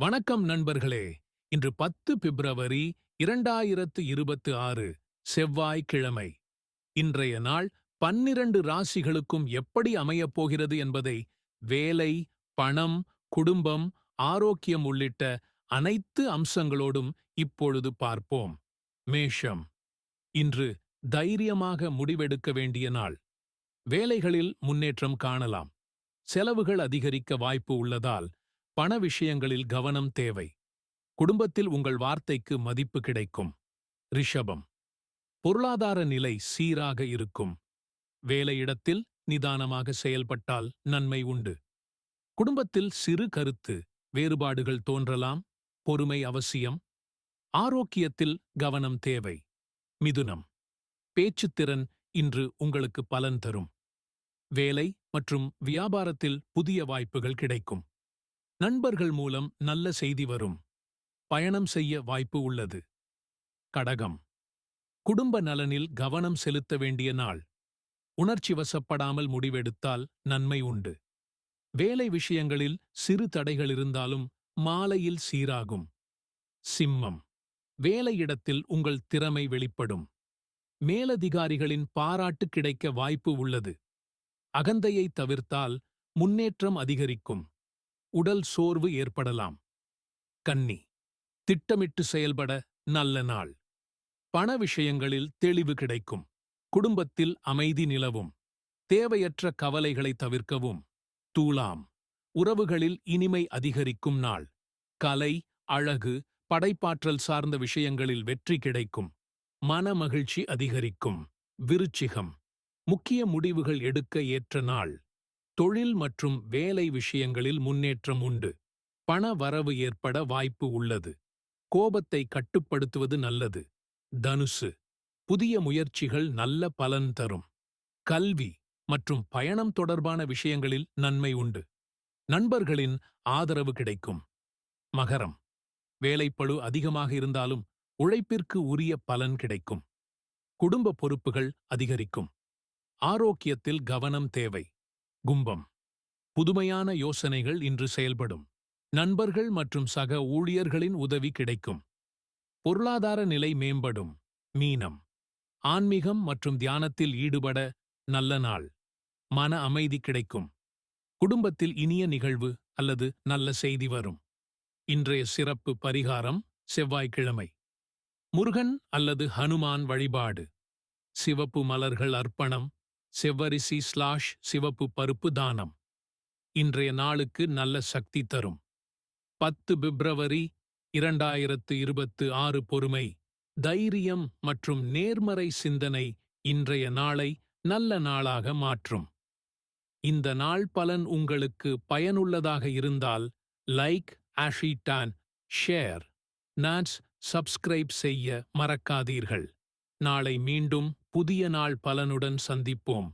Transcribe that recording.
வணக்கம் நண்பர்களே. இன்று பத்து பிப்ரவரி இரண்டாயிரத்து இருபத்து ஆறு செவ்வாய்க்கிழமை. இன்றைய நாள் பன்னிரண்டு ராசிகளுக்கும் எப்படி அமையப் போகிறது என்பதை வேலை பணம் குடும்பம் ஆரோக்கியம் உள்ளிட்ட அனைத்து அம்சங்களோடும் இப்பொழுது பார்ப்போம். மேஷம். இன்று தைரியமாக முடிவெடுக்க வேண்டிய நாள். வேலைகளில் முன்னேற்றம் காணலாம். செலவுகள் அதிகரிக்க வாய்ப்பு உள்ளதால் பண விஷயங்களில் கவனம் தேவை. குடும்பத்தில் உங்கள் வார்த்தைக்கு மதிப்பு கிடைக்கும். ரிஷபம். பொருளாதார நிலை சீராக இருக்கும். வேலையிடத்தில் நிதானமாக செயல்பட்டால் நன்மை உண்டு. குடும்பத்தில் சிறு கருத்து வேறுபாடுகள் தோன்றலாம் பொறுமை அவசியம். ஆரோக்கியத்தில் கவனம் தேவை. மிதுனம். பேச்சுத்திறன் இன்று உங்களுக்கு பலன் தரும். வேலை மற்றும் வியாபாரத்தில் புதிய வாய்ப்புகள் கிடைக்கும். நண்பர்கள் மூலம் நல்ல செய்தி வரும். பயணம் செய்ய வாய்ப்பு உள்ளது. கடகம். குடும்ப நலனில் கவனம் செலுத்த வேண்டிய நாள். உணர்ச்சி வசப்படாமல் முடிவெடுத்தால் நன்மை உண்டு. வேலை விஷயங்களில் சிறு தடைகள் இருந்தாலும் மாலையில் சீராகும். சிம்மம். வேலையிடத்தில் உங்கள் திறமை வெளிப்படும். மேலதிகாரிகளின் பாராட்டு கிடைக்க வாய்ப்பு உள்ளது. அகந்தையை தவிர்த்தால் முன்னேற்றம் அதிகரிக்கும். உடல் சோர்வு ஏற்படலாம். கன்னி திட்டமிட்டு செயல்பட நல்ல நாள். பண விஷயங்களில் தெளிவு கிடைக்கும். குடும்பத்தில் அமைதி நிலவும். தேவையற்ற கவலைகளை தவிர்க்கவும். தூளாம். உறவுகளில் இனிமை அதிகரிக்கும் நாள். கலை அழகு படைப்பாற்றல் சார்ந்த விஷயங்களில் வெற்றி கிடைக்கும். மனமகிழ்ச்சி அதிகரிக்கும். விருச்சிகம். முக்கிய முடிவுகள் எடுக்க ஏற்ற நாள். தொழில் மற்றும் வேலை விஷயங்களில் முன்னேற்றம் உண்டு. பண வரவு ஏற்பட வாய்ப்பு உள்ளது. கோபத்தை கட்டுப்படுத்துவது நல்லது. தனுசு. புதிய முயற்சிகள் நல்ல பலன் தரும். கல்வி மற்றும் பயணம் தொடர்பான விஷயங்களில் நன்மை உண்டு. நண்பர்களின் ஆதரவு கிடைக்கும். மகரம். வேலைப்பழு அதிகமாக இருந்தாலும் உழைப்பிற்கு உரிய பலன் கிடைக்கும். குடும்ப பொறுப்புகள் அதிகரிக்கும். ஆரோக்கியத்தில் கவனம் தேவை. கும்பம். புதுமையான யோசனைகள் இன்று செயல்படும். நண்பர்கள் மற்றும் சக ஊழியர்களின் உதவி கிடைக்கும். பொருளாதார நிலை மேம்படும். மீனம். ஆன்மீகம் மற்றும் தியானத்தில் ஈடுபட நல்ல நாள். மன அமைதி கிடைக்கும். குடும்பத்தில் இனிய நிகழ்வு அல்லது நல்ல செய்தி வரும். இன்றைய சிறப்பு பரிகாரம் செவ்வாய்க்கிழமை. முருகன் அல்லது ஹனுமான் வழிபாடு. சிவப்பு மலர்கள் அர்ப்பணம் செவ்வரிசி ஸ்லாஷ் சிவப்பு பருப்பு தானம். இன்றைய நாளுக்கு நல்ல சக்தி தரும். பத்து பிப்ரவரி இரண்டாயிரத்து இருபத்து ஆறு பொறுமை தைரியம் மற்றும் நேர்மறை சிந்தனை இன்றைய நாளை நல்ல நாளாக மாற்றும். இந்த நாள் பலன் உங்களுக்கு பயனுள்ளதாக இருந்தால் லைக் ஆஷிடான் ஷேர். நாட்ஸ் சப்ஸ்கிரைப் செய்ய மறக்காதீர்கள். நாளை மீண்டும் புதிய நாள் பலனுடன் சந்திப்போம்.